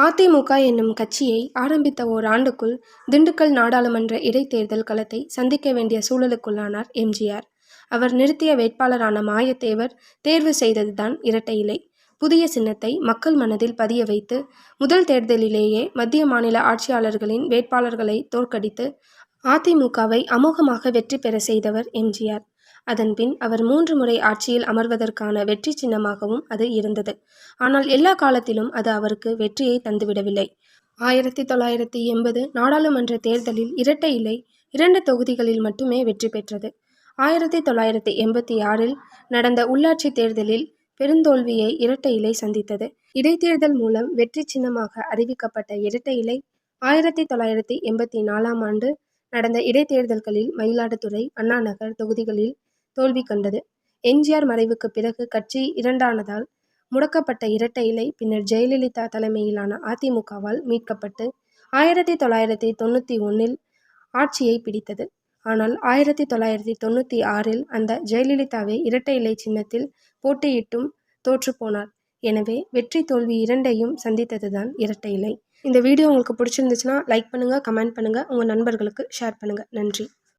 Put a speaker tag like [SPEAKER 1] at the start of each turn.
[SPEAKER 1] அதிமுக என்னும் கட்சியை ஆரம்பித்த ஓராண்டுக்குள் திண்டுக்கல் நாடாளுமன்ற இடைத்தேர்தல் களத்தை சந்திக்க வேண்டிய சூழலுக்குள்ளானார் எம்ஜிஆர். அவர் நிறுத்திய வேட்பாளரான மாயத்தேவர் தேர்வு செய்ததுதான் இரட்டை இலை. புதிய சின்னத்தை மக்கள் மனதில் பதிய வைத்து முதல் தேர்தலிலேயே மத்திய மாநில ஆட்சியாளர்களின் வேட்பாளர்களை தோற்கடித்து அதிமுகவை அமோகமாக வெற்றி பெற செய்தவர் எம்ஜிஆர். அதன்பின் அவர் மூன்று முறை ஆட்சியில் அமர்வதற்கான வெற்றி சின்னமாகவும் அது இருந்தது. ஆனால் எல்லா காலத்திலும் அது அவருக்கு வெற்றியை தந்துவிடவில்லை. ஆயிரத்தி தொள்ளாயிரத்தி எண்பது நாடாளுமன்ற தேர்தலில் இரட்டை இலை இரண்டு தொகுதிகளில் மட்டுமே வெற்றி பெற்றது. ஆயிரத்தி தொள்ளாயிரத்தி எண்பத்தி ஆறில் நடந்த உள்ளாட்சி தேர்தலில் பெருந்தோல்வியை இரட்டை இலை சந்தித்தது. இடைத்தேர்தல் மூலம் வெற்றி சின்னமாக அறிவிக்கப்பட்ட இரட்டை இலை ஆயிரத்தி தொள்ளாயிரத்தி எண்பத்தி நாலாம் ஆண்டு நடந்த இடைத்தேர்தல்களில் மயிலாடுதுறை, அண்ணாநகர் தொகுதிகளில் தோல்வி கண்டது. எம்ஜிஆர் மறைவுக்கு பிறகு கட்சி இரண்டானதால் முடக்கப்பட்ட இரட்டை இலை பின்னர் ஜெயலலிதா தலைமையிலான அதிமுகவால் மீட்கப்பட்டு ஆயிரத்தி தொள்ளாயிரத்தி தொண்ணூற்றி ஒன்றில் ஆட்சியை பிடித்தது. ஆனால் ஆயிரத்தி தொள்ளாயிரத்தி தொண்ணூற்றி ஆறில் அந்த ஜெயலலிதாவை இரட்டை இலை சின்னத்தில் போட்டியிட்டும் தோற்றுப்போனார் எனவே வெற்றி தோல்வி இரண்டையும் சந்தித்ததுதான் இரட்டை இலை. இந்த வீடியோ உங்களுக்கு பிடிச்சிருந்துச்சுன்னா லைக் பண்ணுங்க, கமெண்ட் பண்ணுங்க, உங்க நண்பர்களுக்கு ஷேர் பண்ணுங்க. நன்றி.